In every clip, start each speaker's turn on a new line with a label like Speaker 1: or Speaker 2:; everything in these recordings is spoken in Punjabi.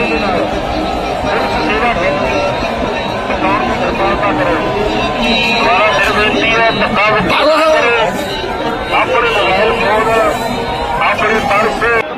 Speaker 1: ਸੇਵਾ ਪੰਜਾਬ ਦੀ ਸਰਕਾਰਤਾ ਕਰੋ ਸਾਰਾ ਬੇਨਤੀ ਹੈ ਬੰਦਾ ਵਿਦਿਆਲਾ ਕਰੋ ਆਪਣੇ ਮੋਬਾਈਲ ਫੋਨ ਆਪਣੇ ਪਰਸ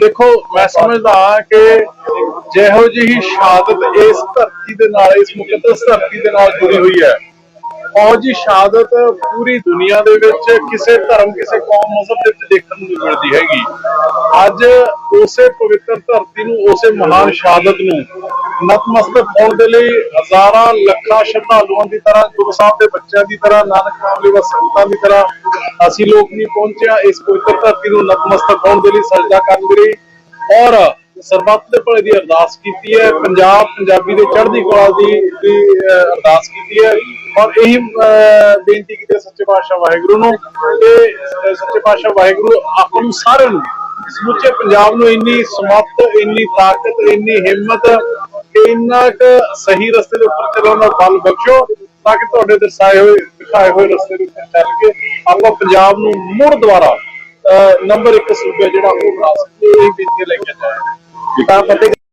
Speaker 2: ਦੇਖੋ, ਮੈਂ ਸਮਝਦਾ ਕਿ ਜਿਹੋ ਜਿਹੀ ਸ਼ਹਾਦਤ ਇਸ ਧਰਤੀ ਦੇ ਨਾਲ, ਇਸ ਮੁਕੱਦਸ ਧਰਤੀ ਦੇ ਨਾਲ ਜੁੜੀ ਹੋਈ ਹੈ, ਉਹ ਜੀ ਸ਼ਹਾਦਤ ਪੂਰੀ ਦੁਨੀਆ ਦੇ ਵਿੱਚ ਕਿਸੇ ਧਰਮ, ਕਿਸੇ ਕੌਮ ਮਜ਼ਹਬ ਦੇ ਵਿੱਚ ਦੇਖਣ ਨੂੰ ਮਿਲਦੀ ਹੈਗੀ। ਅੱਜ ਉਸੇ ਪਵਿੱਤਰ ਧਰਤੀ ਨੂੰ, ਉਸੇ ਮਹਾਨ ਸ਼ਹਾਦਤ ਨੂੰ ਨਤਮਸਤਕ ਹੋਣ ਦੇ ਲਈ ਹਜ਼ਾਰਾਂ ਲੱਖਾਂ ਸ਼ਰਧਾਲੂਆਂ ਦੀ ਤਰ੍ਹਾਂ ਗੁਰੂ ਸਾਹਿਬ ਦੇ ਬੱਚਿਆਂ ਦੀ ਤਰ੍ਹਾਂ ਨਾਨਕ ਨਾਮ ਲੈਵਾ ਸੰਗਤਾਂ ਦੀ ਤਰ੍ਹਾਂ ਅਸੀਂ ਲੋਕ ਵੀ ਪਹੁੰਚਿਆ। ਇਸ ਪਵਿੱਤਰ ਧਰਤੀ ਨੂੰ ਨਤਮਸਤਕ ਹੋਣ ਦੇ ਲਈ ਸਜਦਾ ਕਰਨ ਦੇ ਲਈ ਔਰ ਸਰਬੱਤ ਦੇ ਭਲੇ ਦੀ ਅਰਦਾਸ ਕੀਤੀ ਹੈ। ਪੰਜਾਬ ਪੰਜਾਬੀ ਦੇ ਚੜ੍ਹਦੀ ਕਲਾ ਦੀ ਅਹ, ਅਰਦਾਸ ਕੀਤੀ ਹੈ। ਔਰ ਇਹੀ ਅਹ, ਬੇਨਤੀ ਕੀਤੀ ਸੱਚੇ ਪਾਤਸ਼ਾਹ ਵਾਹਿਗੁਰੂ ਨੂੰ ਕਿ ਸੱਚੇ ਪਾਤਸ਼ਾਹ ਵਾਹਿਗੁਰੂ ਆਪ ਨੂੰ ਸਾਰਿਆਂ ਨੂੰ ਸਮੁੱਚੇ ਪੰਜਾਬ ਨੂੰ ਇੰਨੀ ਸਮੱਤ ਇੰਨੀ ਤਾਕਤ ਇੰਨੀ ਹਿੰਮਤ ਇੰਨਾ ਕੁ ਸਹੀ ਰਸਤੇ ਦੇ ਉੱਪਰ ਚੱਲਣ ਦਾ ਬਲ ਬਖਸ਼ੋ ਤਾਂ ਕਿ ਤੁਹਾਡੇ ਦਰਸਾਏ ਹੋਏ ਦਿਖਾਏ ਹੋਏ ਰਸਤੇ ਦੇ ਉੱਪਰ ਚੱਲ ਕੇ ਆਪਾਂ ਪੰਜਾਬ ਨੂੰ ਮੁੜ ਦੁਬਾਰਾ ਨੰਬਰ 1 ਸੂਬਾ ਜਿਹੜਾ ਉਹ ਬਣਾ ਸਕੀਏ ਇਹ ਬੇਨਤੀ ਲੈ ਕੇ ਜਾਏ। ਤਾਂ ਫਤਿਹ